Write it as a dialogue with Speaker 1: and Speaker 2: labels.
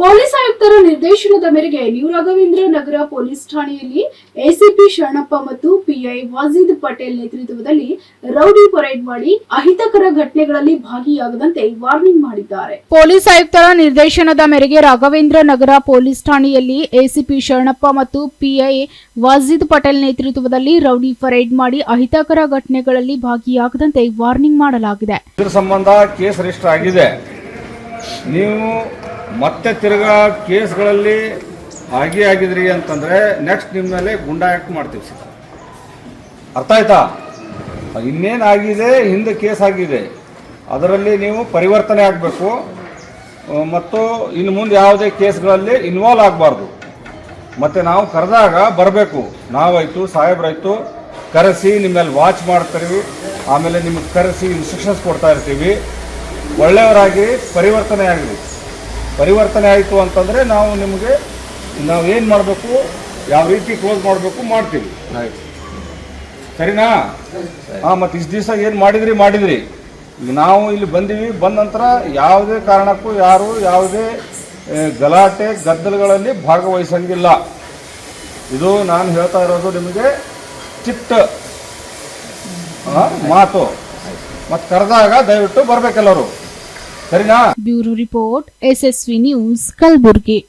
Speaker 1: Police ಆಯುಕ್ತರ ನಿರ್ದೇಶನದ ಮೇರೆಗೆ ನ್ಯೂ ರಾಘವೇಂದ್ರ ನಗರ ಪೊಲೀಸ್ ಠಾಣೆಯಲ್ಲಿ ಎಸಿಪಿ ಶರಣಪ್ಪ ಮತ್ತು ಪಿಐ ವಾಜೀದ್ ಪಟೇಲ್ ನೇತೃತ್ವದಲ್ಲಿ ರೌಡಿ ಪರೇಡ್ ಮಾಡಿ ಅಹಿತಕರ ಘಟನೆಗಳಲ್ಲಿ ಭಾಗಿಯಾಗದಂತೆ ವಾರ್ನಿಂಗ್ ಮಾಡಿದ್ದಾರೆ. ಪೊಲೀಸ್ ಆಯುಕ್ತರ ನಿರ್ದೇಶನದ ಮೇರೆಗೆ ರಾಘವೇಂದ್ರ ನಗರ ಪೊಲೀಸ್ ಠಾಣೆಯಲ್ಲಿ ಎಸಿಪಿ ಶರಣಪ್ಪ ಮತ್ತು ಪಿಐ ವಾಜಿದ್ ಪಟೇಲ್ ನೇತೃತ್ವದಲ್ಲಿ ರೌಡಿ ಪರೇಡ್ ಮಾಡಿ ಅಹಿತಕರ ಘಟನೆಗಳಲ್ಲಿ ಭಾಗಿಯಾಗದಂತೆ ವಾರ್ನಿಂಗ್ ಮಾಡಲಾಗಿದೆ.
Speaker 2: ಇದ್ರ ಸಂಬಂಧ ಕೇಸ್ ರಿಜಿಸ್ಟರ್ ಆಗಿದೆ. ನೀವು ಮತ್ತೆ ತಿರ್ಗಾ ಕೇಸ್ಗಳಲ್ಲಿ ಆಗಿದ್ರಿ ಅಂತಂದರೆ ನೆಕ್ಸ್ಟ್ ನಿಮ್ಮ ಮೇಲೆ ಗುಂಡಾ ಆ್ಯಕ್ಟ್ ಮಾಡ್ತೀವಿ ಸರ್. ಅರ್ಥ ಆಯ್ತಾ? ಇನ್ನೇನು ಆಗಿದೆ, ಹಿಂದೆ ಕೇಸ್ ಆಗಿದೆ, ಅದರಲ್ಲಿ ನೀವು ಪರಿವರ್ತನೆ ಆಗಬೇಕು ಮತ್ತು ಇನ್ನು ಮುಂದೆ ಯಾವುದೇ ಕೇಸ್ಗಳಲ್ಲಿ ಇನ್ವಾಲ್ವ್ ಆಗಬಾರ್ದು. ಮತ್ತು ನಾವು ಕರೆದಾಗ ಬರಬೇಕು, ನಾವಾಯ್ತು, ಸಾಹೇಬ್ರಾಯ್ತು, ಕರೆಸಿ ನಿಮ್ಮಲ್ಲಿ ವಾಚ್ ಮಾಡ್ತೀವಿ, ಆಮೇಲೆ ನಿಮಗೆ ಕರೆಸಿ ಇನ್ಸ್ಟ್ರಕ್ಷನ್ಸ್ ಕೊಡ್ತಾ ಇರ್ತೀವಿ. ಒಳ್ಳೆಯವರಾಗಿ ಪರಿವರ್ತನೆ ಆಗಲಿ ಪರಿವರ್ತನೆ ಆಯಿತು ಅಂತಂದರೆ ನಾವು ನಿಮಗೆ ನಾವು ಏನು ಮಾಡಬೇಕು? ಯಾವ ರೀತಿ ಕ್ಲೋಸ್ ಮಾಡಬೇಕು ಮಾಡ್ತೀವಿ. ಸರಿನಾ? ಹಾಂ ಮತ್ತು ಇಷ್ಟು ದಿವಸ ಏನು ಮಾಡಿದ್ರಿ ಮಾಡಿದ್ರಿ. ಈಗ ನಾವು ಇಲ್ಲಿ ಬಂದೀವಿ ಬಂದ ನಂತರ ಯಾವುದೇ ಕಾರಣಕ್ಕೂ ಯಾರು ಯಾವುದೇ ಗಲಾಟೆ ಗದ್ದಲಗಳಲ್ಲಿ ಭಾಗವಹಿಸಂಗಿಲ್ಲ. ಇದು ನಾನು ಹೇಳ್ತಾ ಇರೋದು ನಿಮಗೆ ಚಿಟ್ಟ ಮಾತು. ಮತ್ತು ಕರೆದಾಗ ದಯವಿಟ್ಟು ಬರ್ಬೇಕೆಲ್ಲರೂ. ಸರಿನಾ
Speaker 1: bureau report SSV news Kalaburagi